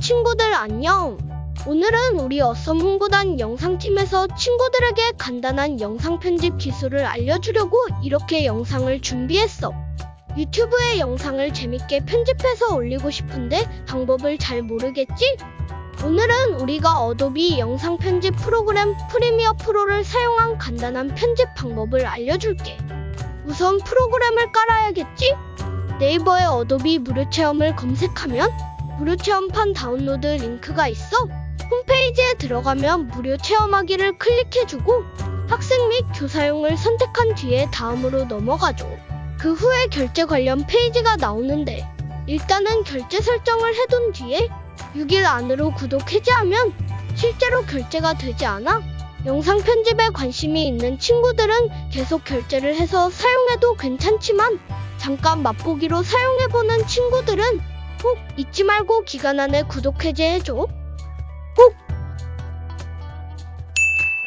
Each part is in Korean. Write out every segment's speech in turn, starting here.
친구들 안녕. 오늘은 우리 어썸 홍보단 영상팀에서 친구들에게 간단한 영상 편집 기술을 알려주려고 이렇게 영상을 준비했어. 유튜브에 영상을 재밌게 편집해서 올리고 싶은데 방법을 잘 모르겠지? 오늘은 우리가 어도비 영상 편집 프로그램 프리미어 프로를 사용한 간단한 편집 방법을 알려줄게. 우선 프로그램을 깔아야겠지? 네이버에 어도비 무료 체험을 검색하면 무료 체험판 다운로드 링크가 있어. 홈페이지에 들어가면 무료 체험하기를 클릭해주고 학생 및 교사용을 선택한 뒤에 다음으로 넘어가죠. 그 후에 결제 관련 페이지가 나오는데 일단은 결제 설정을 해둔 뒤에 6일 안으로 구독 해지하면 실제로 결제가 되지 않아 영상 편집에 관심이 있는 친구들은 계속 결제를 해서 사용해도 괜찮지만 잠깐 맛보기로 사용해보는 친구들은 꼭 잊지 말고 기간 안에 구독 해제해줘. 꼭!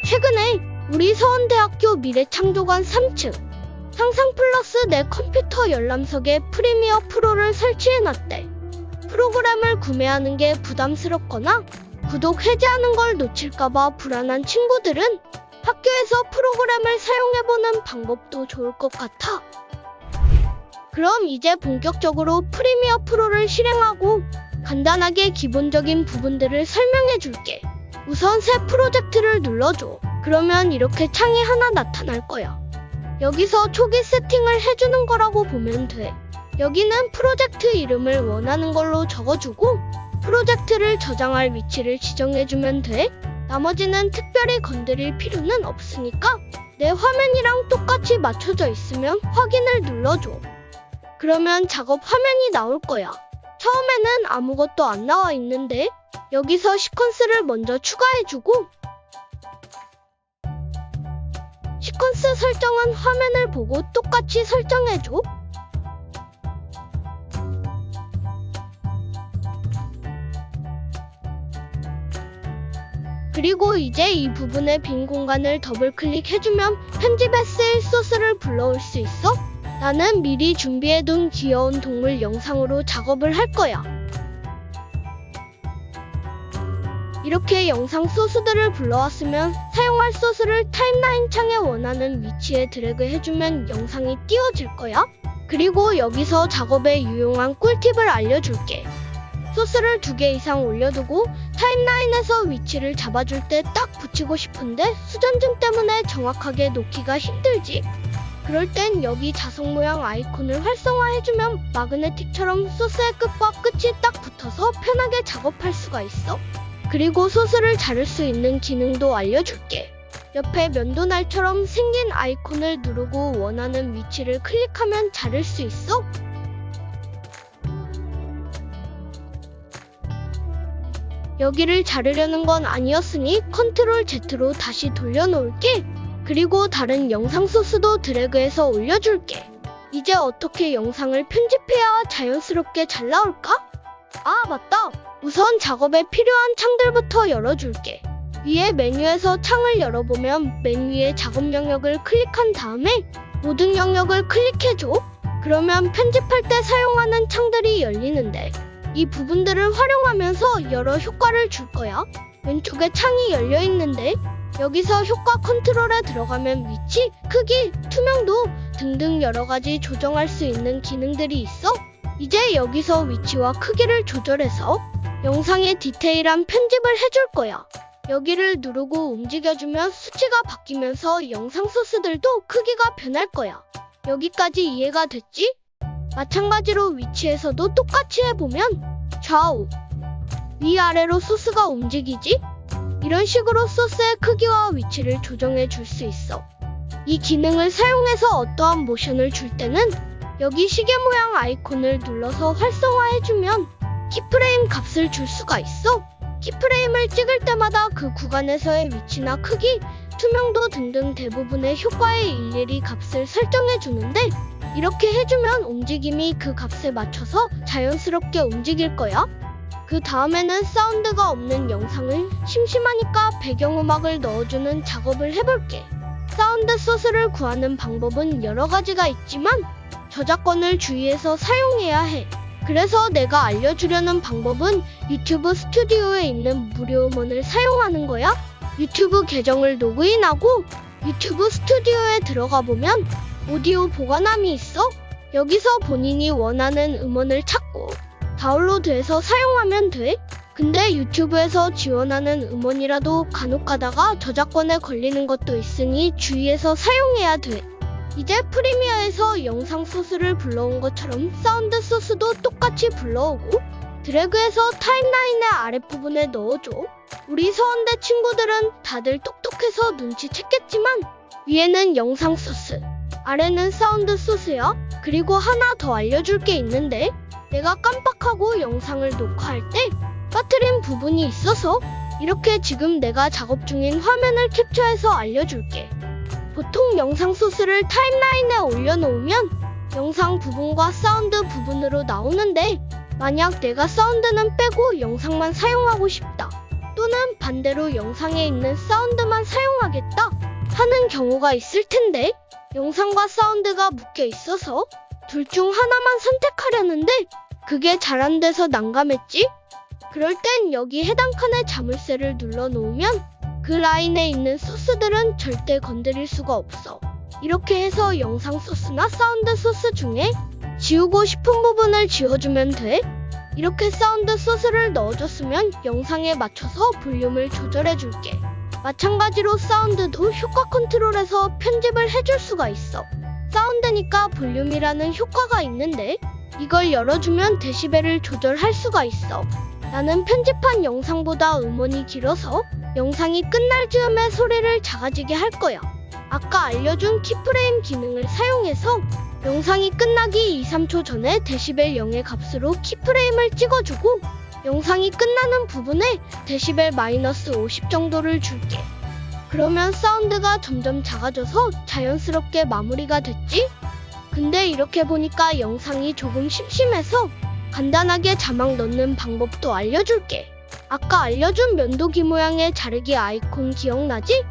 최근에 우리 서원대학교 미래창조관 3층 상상 플러스 내 컴퓨터 열람석에 프리미어 프로를 설치해놨대. 프로그램을 구매하는 게 부담스럽거나 구독 해제하는 걸 놓칠까봐 불안한 친구들은 학교에서 프로그램을 사용해보는 방법도 좋을 것 같아. 그럼 이제 본격적으로 프리미어 프로를 실행하고 간단하게 기본적인 부분들을 설명해 줄게. 우선 새 프로젝트를 눌러줘. 그러면 이렇게 창이 하나 나타날 거야. 여기서 초기 세팅을 해주는 거라고 보면 돼. 여기는 프로젝트 이름을 원하는 걸로 적어주고 프로젝트를 저장할 위치를 지정해주면 돼. 나머지는 특별히 건드릴 필요는 없으니까 내 화면이랑 똑같이 맞춰져 있으면 확인을 눌러줘. 그러면 작업 화면이 나올 거야. 처음에는 아무것도 안 나와 있는데 여기서 시퀀스를 먼저 추가해주고 시퀀스 설정은 화면을 보고 똑같이 설정해줘. 그리고 이제 이 부분의 빈 공간을 더블 클릭해주면 편집에 쓰일 소스를 불러올 수 있어. 나는 미리 준비해둔 귀여운 동물 영상으로 작업을 할 거야. 이렇게 영상 소스들을 불러왔으면 사용할 소스를 타임라인 창에 원하는 위치에 드래그 해주면 영상이 띄워질 거야. 그리고 여기서 작업에 유용한 꿀팁을 알려줄게. 소스를 두 개 이상 올려두고 타임라인에서 위치를 잡아줄 때 딱 붙이고 싶은데 수전증 때문에 정확하게 놓기가 힘들지. 그럴 땐 여기 자석 모양 아이콘을 활성화해주면 마그네틱처럼 소스의 끝과 끝이 딱 붙어서 편하게 작업할 수가 있어. 그리고 소스를 자를 수 있는 기능도 알려줄게. 옆에 면도날처럼 생긴 아이콘을 누르고 원하는 위치를 클릭하면 자를 수 있어. 여기를 자르려는 건 아니었으니 컨트롤 Z로 다시 돌려놓을게. 그리고 다른 영상 소스도 드래그해서 올려줄게. 이제 어떻게 영상을 편집해야 자연스럽게 잘 나올까? 아, 맞다. 우선 작업에 필요한 창들부터 열어줄게. 위에 메뉴에서 창을 열어보면 맨 위에 작업 영역을 클릭한 다음에 모든 영역을 클릭해줘. 그러면 편집할 때 사용하는 창들이 열리는데 이 부분들을 활용하면서 여러 효과를 줄 거야. 왼쪽에 창이 열려 있는데 여기서 효과 컨트롤에 들어가면 위치, 크기, 투명도 등등 여러 가지 조정할 수 있는 기능들이 있어. 이제 여기서 위치와 크기를 조절해서 영상의 디테일한 편집을 해줄 거야. 여기를 누르고 움직여주면 수치가 바뀌면서 영상 소스들도 크기가 변할 거야. 여기까지 이해가 됐지? 마찬가지로 위치에서도 똑같이 해보면 좌우, 위아래로 소스가 움직이지? 이런 식으로 소스의 크기와 위치를 조정해 줄 수 있어. 이 기능을 사용해서 어떠한 모션을 줄 때는 여기 시계 모양 아이콘을 눌러서 활성화해주면 키프레임 값을 줄 수가 있어. 키프레임을 찍을 때마다 그 구간에서의 위치나 크기, 투명도 등등 대부분의 효과에 일일이 값을 설정해 주는데 이렇게 해주면 움직임이 그 값에 맞춰서 자연스럽게 움직일 거야. 그 다음에는 사운드가 없는 영상을 심심하니까 배경음악을 넣어주는 작업을 해볼게. 사운드 소스를 구하는 방법은 여러 가지가 있지만 저작권을 주의해서 사용해야 해. 그래서 내가 알려주려는 방법은 유튜브 스튜디오에 있는 무료 음원을 사용하는 거야. 유튜브 계정을 로그인하고 유튜브 스튜디오에 들어가 보면 오디오 보관함이 있어. 여기서 본인이 원하는 음원을 찾고 다운로드해서 사용하면 돼. 근데 유튜브에서 지원하는 음원이라도 간혹 가다가 저작권에 걸리는 것도 있으니 주의해서 사용해야 돼. 이제 프리미어에서 영상 소스를 불러온 것처럼 사운드 소스도 똑같이 불러오고 드래그해서 타임라인의 아랫부분에 넣어줘. 우리 서원대 친구들은 다들 똑똑해서 눈치챘겠지만 위에는 영상 소스, 아래는 사운드 소스야. 그리고 하나 더 알려줄 게 있는데 내가 깜빡하고 영상을 녹화할 때 빠뜨린 부분이 있어서 이렇게 지금 내가 작업 중인 화면을 캡처해서 알려줄게. 보통 영상 소스를 타임라인에 올려놓으면 영상 부분과 사운드 부분으로 나오는데 만약 내가 사운드는 빼고 영상만 사용하고 싶다 또는 반대로 영상에 있는 사운드만 사용하겠다 하는 경우가 있을 텐데 영상과 사운드가 묶여 있어서 둘 중 하나만 선택하려는데 그게 잘 안 돼서 난감했지? 그럴 땐 여기 해당 칸에 자물쇠를 눌러 놓으면 그 라인에 있는 소스들은 절대 건드릴 수가 없어. 이렇게 해서 영상 소스나 사운드 소스 중에 지우고 싶은 부분을 지워주면 돼. 이렇게 사운드 소스를 넣어줬으면 영상에 맞춰서 볼륨을 조절해줄게. 마찬가지로 사운드도 효과 컨트롤에서 편집을 해줄 수가 있어. 사운드니까 볼륨이라는 효과가 있는데 이걸 열어주면 데시벨을 조절할 수가 있어. 나는 편집한 영상보다 음원이 길어서 영상이 끝날 즈음에 소리를 작아지게 할 거야. 아까 알려준 키프레임 기능을 사용해서 영상이 끝나기 2, 3초 전에 데시벨 0의 값으로 키프레임을 찍어주고 영상이 끝나는 부분에 데시벨 마이너스 50 정도를 줄게. 그러면 사운드가 점점 작아져서 자연스럽게 마무리가 됐지? 근데 이렇게 보니까 영상이 조금 심심해서 간단하게 자막 넣는 방법도 알려줄게. 아까 알려준 면도기 모양의 자르기 아이콘 기억나지?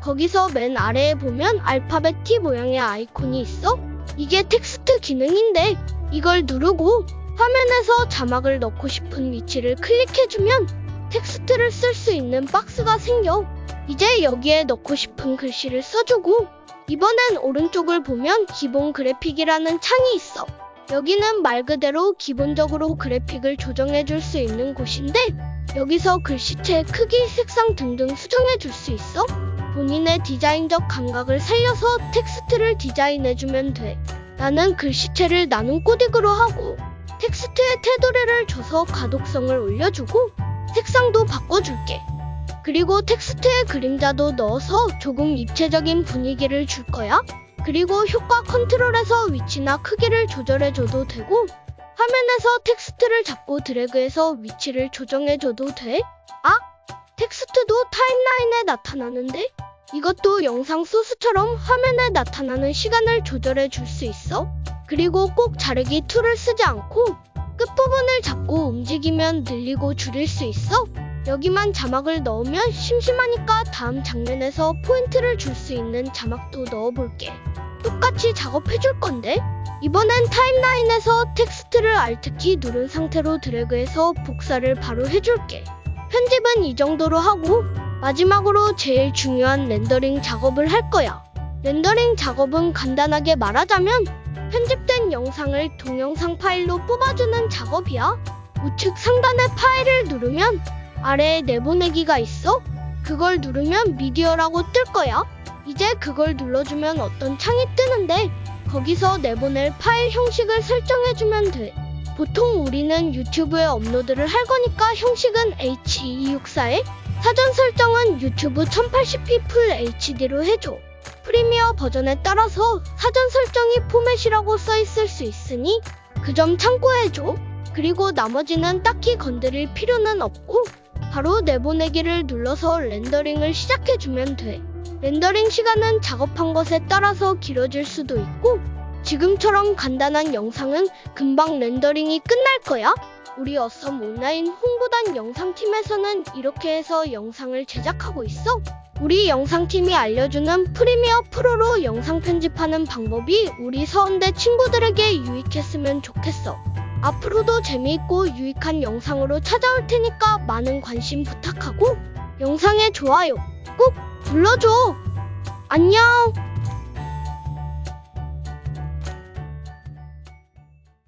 거기서 맨 아래에 보면 알파벳 T 모양의 아이콘이 있어? 이게 텍스트 기능인데 이걸 누르고 화면에서 자막을 넣고 싶은 위치를 클릭해주면 텍스트를 쓸 수 있는 박스가 생겨. 이제 여기에 넣고 싶은 글씨를 써주고 이번엔 오른쪽을 보면 기본 그래픽이라는 창이 있어. 여기는 말 그대로 기본적으로 그래픽을 조정해 줄 수 있는 곳인데 여기서 글씨체 크기, 색상 등등 수정해 줄 수 있어. 본인의 디자인적 감각을 살려서 텍스트를 디자인해 주면 돼. 나는 글씨체를 나눈 코딩으로 하고 텍스트에 테두리를 줘서 가독성을 올려주고 색상도 바꿔줄게. 그리고 텍스트에 그림자도 넣어서 조금 입체적인 분위기를 줄 거야. 그리고 효과 컨트롤에서 위치나 크기를 조절해줘도 되고 화면에서 텍스트를 잡고 드래그해서 위치를 조정해줘도 돼. 아, 텍스트도 타임라인에 나타나는데 이것도 영상 소스처럼 화면에 나타나는 시간을 조절해 줄 수 있어. 그리고 꼭 자르기 툴을 쓰지 않고 끝부분을 잡고 움직이면 늘리고 줄일 수 있어. 여기만 자막을 넣으면 심심하니까 다음 장면에서 포인트를 줄 수 있는 자막도 넣어볼게. 똑같이 작업해 줄 건데 이번엔 타임라인에서 텍스트를 Alt키 누른 상태로 드래그해서 복사를 바로 해줄게. 편집은 이 정도로 하고 마지막으로 제일 중요한 렌더링 작업을 할 거야. 렌더링 작업은 간단하게 말하자면 편집된 영상을 동영상 파일로 뽑아주는 작업이야. 우측 상단의 파일을 누르면 아래에 내보내기가 있어. 그걸 누르면 미디어라고 뜰 거야. 이제 그걸 눌러주면 어떤 창이 뜨는데 거기서 내보낼 파일 형식을 설정해주면 돼. 보통 우리는 유튜브에 업로드를 할 거니까 형식은 H264에 사전 설정은 유튜브 1080p 풀 HD로 해줘. 프리미어 버전에 따라서 사전 설정이 포맷이라고 써 있을 수 있으니 그 점 참고해줘. 그리고 나머지는 딱히 건드릴 필요는 없고 바로 내보내기를 눌러서 렌더링을 시작해주면 돼. 렌더링 시간은 작업한 것에 따라서 길어질 수도 있고 지금처럼 간단한 영상은 금방 렌더링이 끝날 거야. 우리 어썸 온라인 홍보단 영상팀에서는 이렇게 해서 영상을 제작하고 있어. 우리 영상팀이 알려주는 프리미어 프로로 영상 편집하는 방법이 우리 서운대 친구들에게 유익했으면 좋겠어. 앞으로도 재미있고 유익한 영상으로 찾아올 테니까 많은 관심 부탁하고 영상에 좋아요 꾹 눌러줘. 안녕!